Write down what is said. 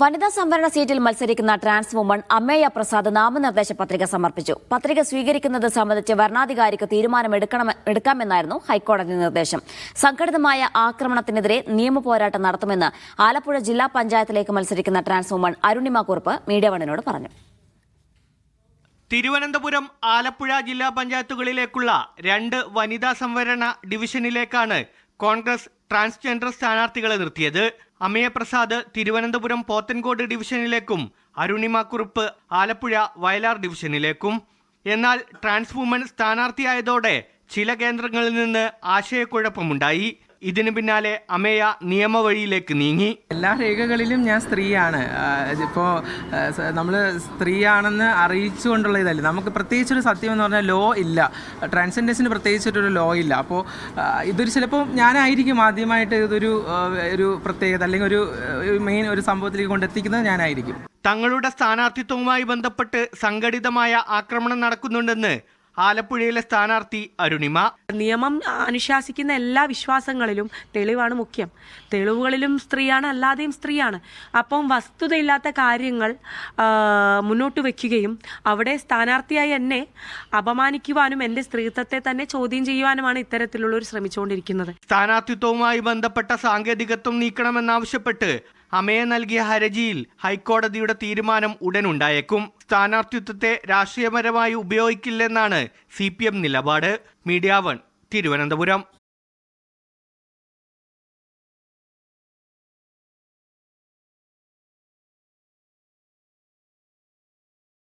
വനിതാ സംവരണ സീറ്റിൽ മത്സരിക്കുന്ന ട്രാൻസ് വുമൺ അമ്മേയ പ്രസാദ് നാമനിർദ്ദേശ പത്രിക സമർപ്പിച്ചു. പത്രിക സ്വീകരിക്കുന്നത് സംബന്ധിച്ച് വരണാധികാരിക്ക് തീരുമാനമെടുക്കണം എടുക്കാമെന്നായിരുന്നു ഹൈക്കോടതി നിർദ്ദേശം. സംഘടിതമായ ആക്രമണത്തിനെതിരെ നിയമ പോരാട്ടം നടത്തുമെന്ന് ആലപ്പുഴ ജില്ലാ പഞ്ചായത്തിലേക്ക് മത്സരിക്കുന്ന trans woman Arunima Kurup media വണിനോട് പറഞ്ഞു. തിരുവനന്തപുരം ആലപ്പുഴ ജില്ലാ പഞ്ചായത്തുകളിലേക്കുള്ള രണ്ട് വനിതാ സംവരണ ഡിവിഷനിലേക്കാണ് കോൺഗ്രസ് ട്രാൻസ്ജെൻഡർ സ്ഥാനാർത്ഥികളെ നിർത്തിയത്. അമയപ്രസാദ് തിരുവനന്തപുരം പോത്തൻകോട് ഡിവിഷനിലേക്കും അരുണിമ കുറുപ്പ് ആലപ്പുഴ വയലാർ ഡിവിഷനിലേക്കും. എന്നാൽ ട്രാൻസ് വുമൺ സ്ഥാനാർത്ഥിയായതോടെ ചില കേന്ദ്രങ്ങളിൽ നിന്ന് ആശയക്കുഴപ്പമുണ്ടായി. ഇതിനു പിന്നാലെ അമേയ നിയമവഴിയിലേക്ക് നീങ്ങി. എല്ലാ രേഖകളിലും ഞാൻ സ്ത്രീയാണ്. ഇപ്പോൾ നമ്മൾ സ്ത്രീയാണെന്ന് അറിയിച്ചുകൊണ്ടുള്ള ഇതല്ല നമുക്ക് പ്രത്യേകിച്ചൊരു സത്യം എന്ന് പറഞ്ഞാൽ ലോ ഇല്ല. ട്രാൻസ്ജെൻഡേഴ്സിന് പ്രത്യേകിച്ചിട്ടൊരു ലോ ഇല്ല. അപ്പോൾ ഇതൊരു ചിലപ്പോൾ ഞാനായിരിക്കും ആദ്യമായിട്ട് ഇതൊരു ഒരു പ്രത്യേകത അല്ലെങ്കിൽ ഒരു മെയിൻ ഒരു സംഭവത്തിലേക്ക് കൊണ്ടെത്തിക്കുന്നത് ഞാനായിരിക്കും. തങ്ങളുടെ സ്ഥാനാർത്ഥിത്വവുമായി ബന്ധപ്പെട്ട് സംഘടിതമായ ആക്രമണം നടക്കുന്നുണ്ടെന്ന് ആലപ്പുഴയിലെ സ്ഥാനാർത്ഥി അരുണിമ. നിയമം അനുശാസിക്കുന്ന എല്ലാ വിശ്വാസങ്ങളിലും തെളിവാണ് മുഖ്യം. തെളിവുകളിലും സ്ത്രീയാണ് അല്ലാതെയും സ്ത്രീയാണ്. അപ്പം വസ്തുതയില്ലാത്ത കാര്യങ്ങൾ മുന്നോട്ട് വയ്ക്കുകയും അവിടെ സ്ഥാനാർത്ഥിയായി എന്നെ അപമാനിക്കുവാനും എന്റെ സ്ത്രീത്വത്തെ തന്നെ ചോദ്യം ചെയ്യുവാനുമാണ് ഇത്തരത്തിലുള്ളവർ ശ്രമിച്ചുകൊണ്ടിരിക്കുന്നത്. സ്ഥാനാർത്ഥിത്വവുമായി ബന്ധപ്പെട്ട സാങ്കേതികത്വം നീക്കണമെന്നാവശ്യപ്പെട്ട് അമയെ നൽകിയ ഹർജിയിൽ ഹൈക്കോടതിയുടെ തീരുമാനം ഉടനുണ്ടായേക്കും. സ്ഥാനാർത്ഥിത്വത്തെ രാഷ്ട്രീയപരമായി ഉപയോഗിക്കില്ലെന്നാണ് സി നിലപാട്. Media one Thiruvananthapuram.